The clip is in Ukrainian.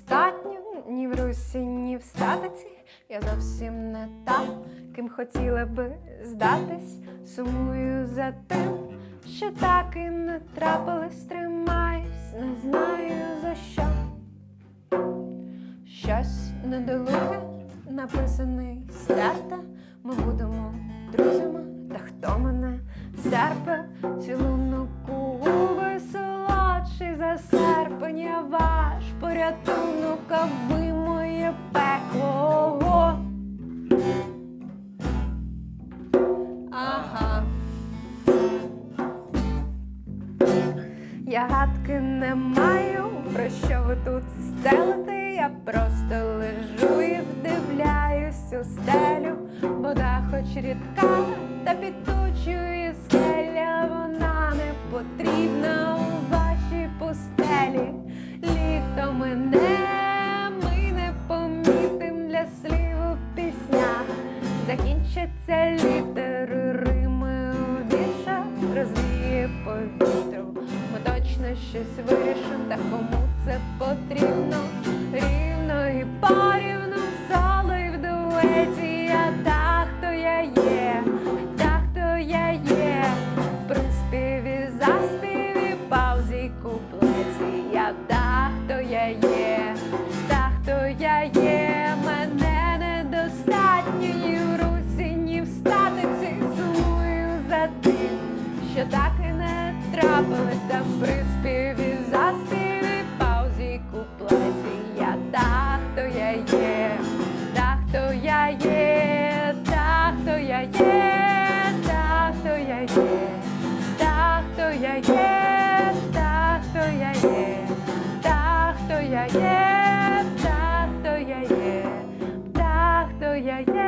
недостатньо ну, ні в русі, ні в статиці. Я зовсім не там, ким хотіла би здатись. Сумую за тим, що так і не трапилось, тримаюсь, не знаю за що. Щось недолуге, написаний старта. Ми будемо друзями, та хто мене серпе, цілунок у губи за серпень я вам порятунок, а ви моє пекло. Ага. Я гадки не маю, про що ви тут стелите. Я просто лежу і вдивляюсь у стелю. Вода хоч рідка, та підточує скеля, вона не потрібна Пишеться літери Рими віша розвіє повітру. Ми точно щось вирішимо, та кому це потрібно. Рівно і порівну в соло і в дуеті Я та, хто я є, та, хто я є, при співі заспіві, паузі, куплеті Я та, хто я є. трапилися в приспіві, заспіві, паузі, куплеті. Я та, хто я є, та, хто я є, та, хто я є, та, хто я є, та, хто я є, та, хто я є, та, хто я є, та, хто я є, та, хто я є.